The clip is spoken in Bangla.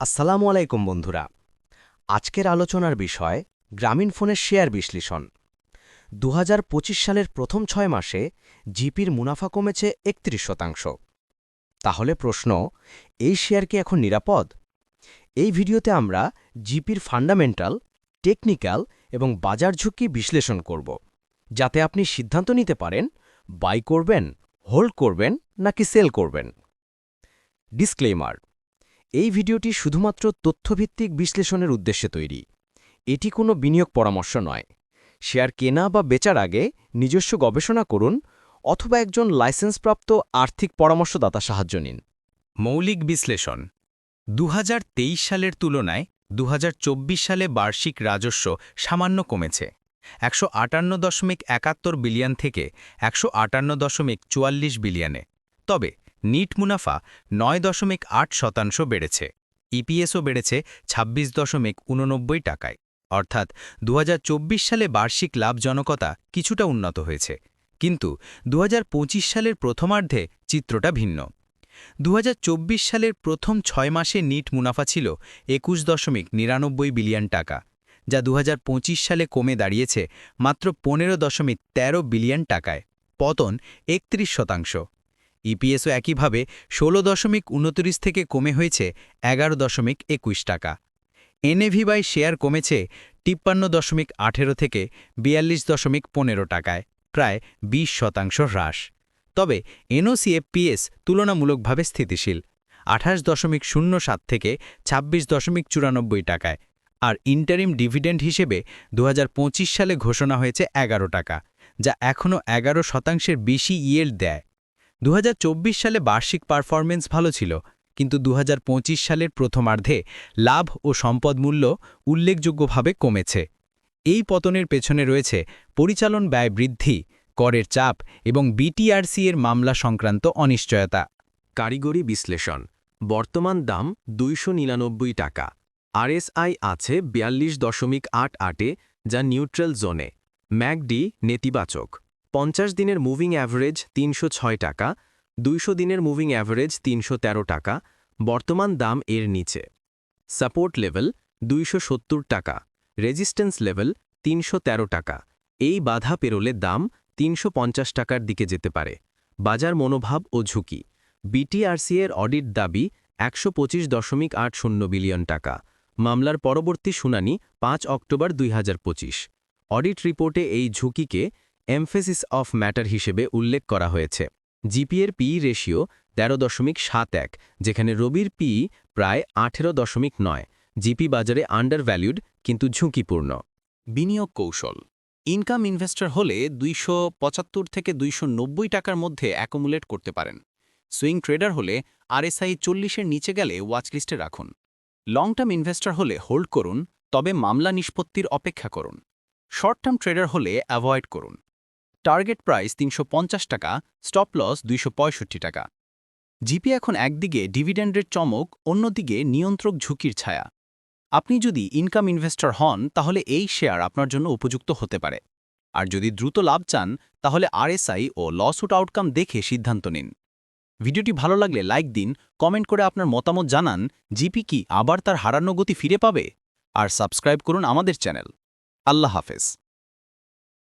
আসসালামু আলাইকুম বন্ধুরা। আজকের আলোচনার বিষয় গ্রামীণ ফোনের শেয়ার বিশ্লেষণ। দু হাজার পঁচিশ সালের প্রথম ছয় মাসে জিপির মুনাফা কমেছে একত্রিশ শতাংশ। তাহলে প্রশ্ন, এই শেয়ার কি এখন নিরাপদ? এই ভিডিওতে আমরা জিপির ফান্ডামেন্টাল, টেকনিক্যাল এবং বাজার ঝুঁকি বিশ্লেষণ করব, যাতে আপনি সিদ্ধান্ত নিতে পারেন বাই করবেন, হোল্ড করবেন নাকি সেল করবেন। ডিসক্লেমার এই ভিডিওটি শুধুমাত্র তথ্যভিত্তিক বিশ্লেষণের উদ্দেশ্যে তৈরি। এটি কোনো বিনিয়োগ পরামর্শ নয়। শেয়ার কেনা বা বেচার আগে নিজস্ব গবেষণা করুন অথবা একজন লাইসেন্সপ্রাপ্ত আর্থিক পরামর্শদাতা সাহায্য নিন। মৌলিক বিশ্লেষণ। দু হাজার তেইশ সালের তুলনায় দু হাজার চব্বিশ সালে বার্ষিক রাজস্ব সামান্য কমেছে। একশো আটান্ন দশমিক একাত্তর বিলিয়ন থেকে একশো আটান্ন দশমিক চুয়াল্লিশ বিলিয়নে। তবে নিট মুনাফা নয় দশমিক আট শতাংশ বেড়েছে। ইপিএসও বেড়েছে ২৬ দশমিক উননব্বই টাকায়। অর্থাৎ দু হাজার চব্বিশ সালে বার্ষিক লাভজনকতা কিছুটা উন্নত হয়েছে। কিন্তু দু হাজার পঁচিশ সালের প্রথমার্ধে চিত্রটা ভিন্ন। দু হাজার চব্বিশ সালের প্রথম ছয় মাসে নিট মুনাফা ছিল একুশ দশমিক নিরানব্বই বিলিয়ন টাকা, যা দু হাজার পঁচিশ সালে কমে দাঁড়িয়েছে মাত্র পনেরো দশমিক তেরো বিলিয়ন টাকায়। পতন একত্রিশ শতাংশ। ইপিএসও একইভাবে ষোলো দশমিক উনত্রিশ থেকে কমে হয়েছে এগারো দশমিক একুশ টাকা। এনএভি বাই শেয়ার কমেছে তিপ্পান্ন দশমিক আঠেরো থেকে বিয়াল্লিশ দশমিক পনেরো টাকায়, প্রায় ২০ শতাংশ হ্রাস। তবে এনওসিএফপিএস তুলনামূলকভাবে স্থিতিশীল, আঠাশ দশমিক শূন্য সাত থেকে ২৬ দশমিক চুরানব্বই টাকায়, আর ইন্টারিম ডিভিডেন্ড হিসেবে দু হাজার পঁচিশ সালে ঘোষণা হয়েছে এগারো টাকা, যা এখনও এগারো শতাংশের বেশি ইয়েল্ড দেয়। দু হাজার চব্বিশ সালে বার্ষিক পারফরমেন্স ভালো ছিল, কিন্তু দু হাজার পঁচিশ সালের প্রথমার্ধে লাভ ও সম্পদ মূল্য উল্লেখযোগ্যভাবে কমেছে। এই পতনের পেছনে রয়েছে পরিচালন ব্যয় বৃদ্ধি, করের চাপ এবং বিটিআরসি এর মামলা সংক্রান্ত অনিশ্চয়তা। কারিগরি বিশ্লেষণ, বর্তমান দাম দুইশো নিরানব্বই টাকা। আরএসআই আছে বিয়াল্লিশ দশমিক আট আটে, যা নিউট্রাল জোনে। ম্যাকডি নেতিবাচক। পঞ্চাশ দিনের মুভিং অ্যাভারেজ তিনশো ছয় টাকা, দুইশো দিনের মুভিং অ্যাভারেজ তিনশো তেরো টাকা, বর্তমান দাম এর নিচে। সাপোর্ট লেভেল দুইশো সত্তর টাকা, রেজিস্ট্যান্স লেভেল তিনশো তেরো টাকা। এই বাধা পেরোলে দাম তিনশো পঞ্চাশ টাকার দিকে যেতে পারে। বাজার মনোভাব ও ঝুঁকি। বিটিআরসি এর অডিট দাবি একশো পঁচিশ দশমিক বিলিয়ন টাকা। মামলার পরবর্তী শুনানি পাঁচ অক্টোবর দুই হাজার পঁচিশ। অডিট রিপোর্টে এই ঝুঁকিকে এমফেসিস অফ ম্যাটার হিসেবে উল্লেখ করা হয়েছে। জিপিএর পি রেশিও তেরো দশমিক সাত এক, যেখানে রবির পি প্রায় আঠেরো দশমিক নয়, জিপি বাজারে আন্ডার ভ্যালিউড কিন্তু ঝুঁকিপূর্ণ। বিনিয়োগ কৌশল। ইনকাম ইনভেস্টর হলে দুইশো পঁচাত্তর থেকে দুইশো নব্বই টাকার মধ্যে অ্যাকুমুলেট করতে পারেন। সুইং ট্রেডার হলে আরএসআই চল্লিশের নিচে গেলে ওয়াচলিস্টে রাখুন। লং টার্ম ইনভেস্টর হলে হোল্ড করুন, তবে মামলা নিষ্পত্তির অপেক্ষা করুন। শর্ট টার্ম ট্রেডার হলে অ্যাভয়েড করুন। টার্গেট প্রাইস তিনশো পঞ্চাশ টাকা স্টপ লস দুইশো পঁয়ষট্টি টাকা। জিপি এখন একদিকে ডিভিডেন্ডের চমক, অন্যদিকে নিয়ন্ত্রক ঝুঁকির ছায়া। আপনি যদি ইনকাম ইনভেস্টর হন, তাহলে এই শেয়ার আপনার জন্য উপযুক্ত হতে পারে। আর যদি দ্রুত লাভ চান, তাহলে আরএসআই ও লসউট আউটকাম দেখে সিদ্ধান্ত নিন। ভিডিওটি ভালো লাগলে লাইক দিন কমেন্ট করে আপনার মতামত জানান জিপি কি আবার তার হারানো গতি ফিরে পাবে? আর সাবস্ক্রাইব করুন আমাদের চ্যানেল আল্লাহ হাফেজ।